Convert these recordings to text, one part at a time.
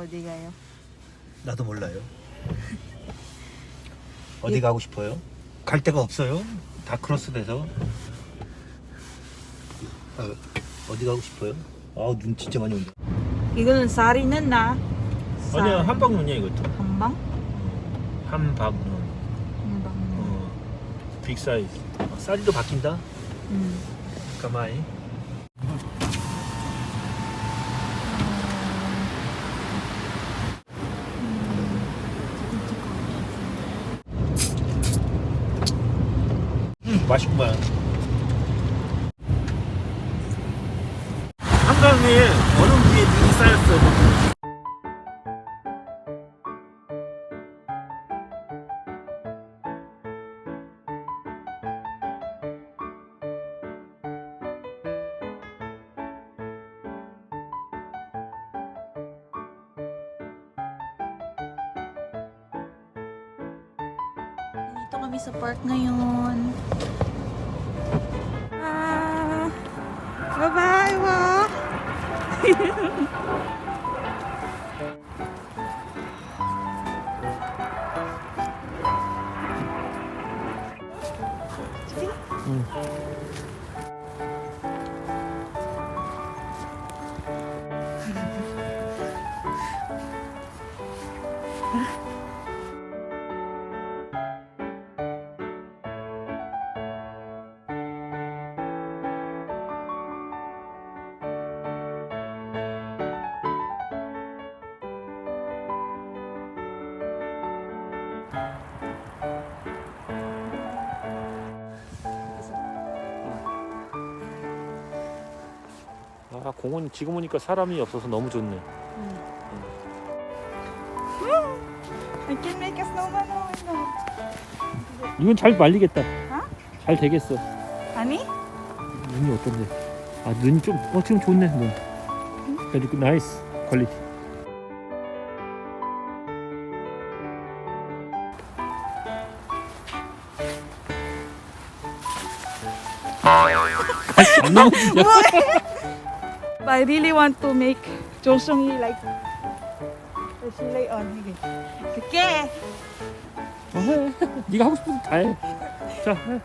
어디 가요? 나도 몰라요. 어디 가고 싶어요? 갈 데가 없어요. 다 크로스 돼서. 어, 어디 가고 싶어요? 아, 눈 진짜 많이 온다. 이거는 쌀이는 나. 쌀. 아니야, 한방눈이야 이것도. 한방? 한방눈. 한방. 어, 빅 사이즈. 어, 사이즈도 바뀐다. 음. 가만히. 맛있구만. 한강 위에 얼음 위에 눈이 쌓였어. Dito kami sa park ngayon. Ah, bye-bye, wa. 아 공원 지금 오니까 사람이 없어서 너무 좋네. I can make a snowman. Oh my God. 이건 잘 말리겠다. 어? 잘 되겠어. 아니? 눈이 어떤데? 아 눈이 좀, 어 지금 좋네 눈. 그래도 나이스 퀄리티. 안 나오지. But I really want to make Josung like the chile on. Sige. 어, 해. 네가 하고 싶은 거다 해. 자, 해.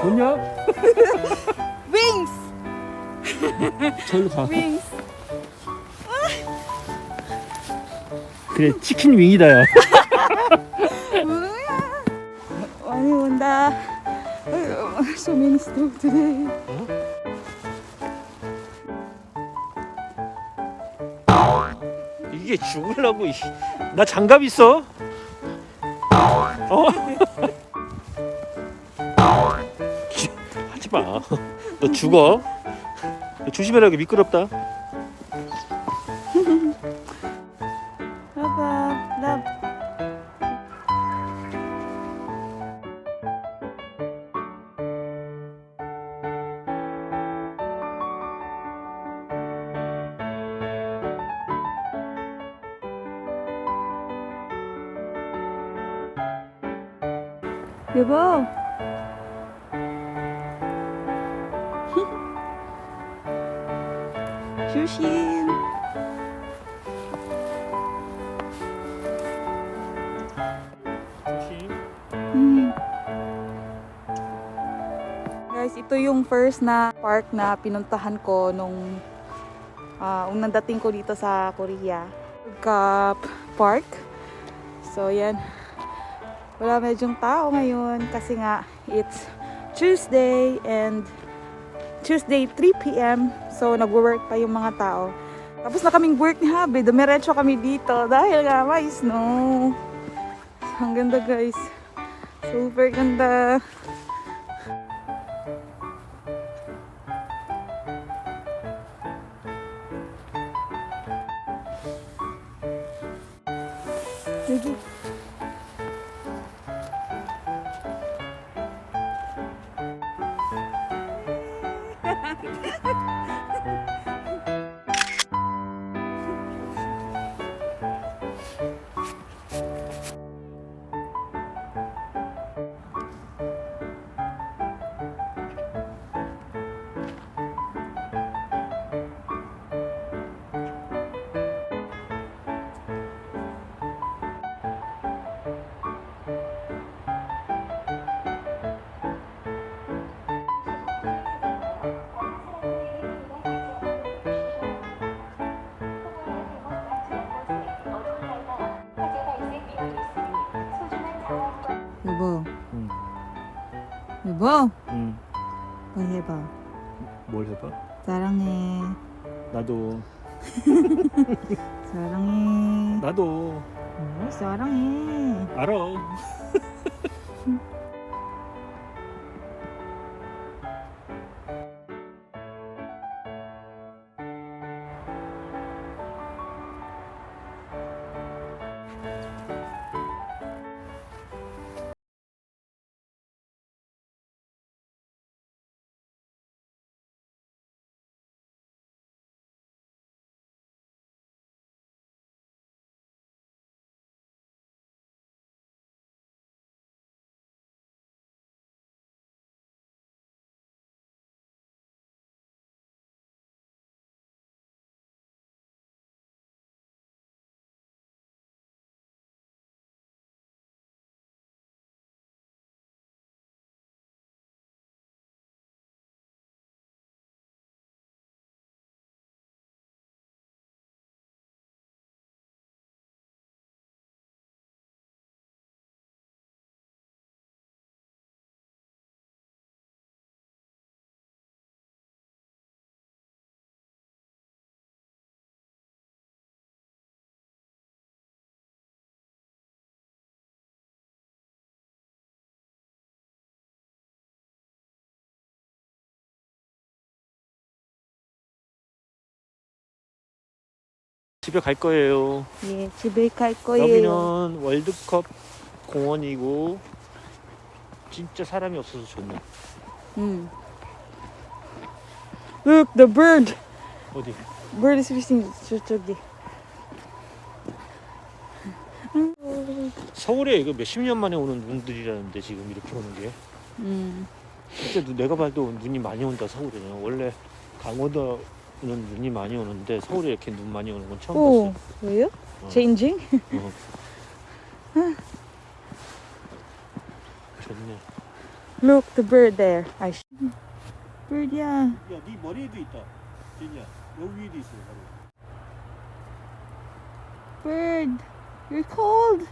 좋냐? Wings! 저기로 가. Wings! 그래 치킨 윙이다 야. 뭐야? 많이 온다. So many snow today. 이게 이- 나 장갑 있어 어? 주- 하지 마 너 죽어 너 조심해라 이게 미끄럽다 Di ba? Shushin! Mm-hmm. Guys, ito yung first na park na pinuntahan ko nung uh, unang dating ko dito sa Korea. Cup Park. So, yan. Wala medyong tao ngayon kasi nga it's Tuesday and Tuesday 3 p.m. So, nagwo-work pa yung mga tao. Tapos na kaming work ni Habi. Dumiretso kami dito dahil nga may snow. Ang ganda guys. Super ganda. 여기. 여보, 응. 뭐 해봐. 뭘 해봐? 사랑해, 나도 사랑해, 나도 어, 사랑해. 알아. 집에 갈 거예요. 예, 집에 갈 거예요. 여기는 월드컵 공원이고 진짜 사람이 없어서 좋네. 음. Look, the bird. 어디? Bird is fishing 저쪽에. 서울에 이거 몇십 년 만에 오는 눈들이라는데 지금 이렇게 오는 게 음. 진짜 눈- 내가 봐도 눈이 많이 온다 서울에는 원래 강원도 는 눈이 많이 오는데 서울에 이렇게 눈 많이 오는 건 처음 오, 봤어. 왜요? 어. Changing? 어. 좋네. Look, the bird there. I sh- bird야. 야, 네 머리에도 있다. 진이야. 여기 위에도 있어. Bird, you're cold.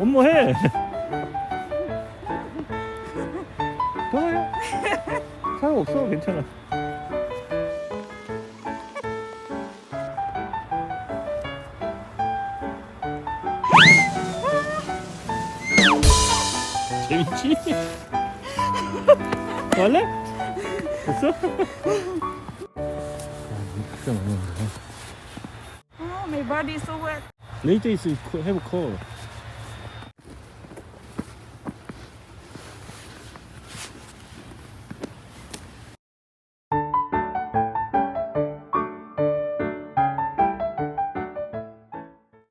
엄마 해. 더 해. 사람 없어. 괜찮아. 재밌지? 할래? 됐어? 아, 진짜 많이 온다. Oh, my body is so wet. Need to have a call.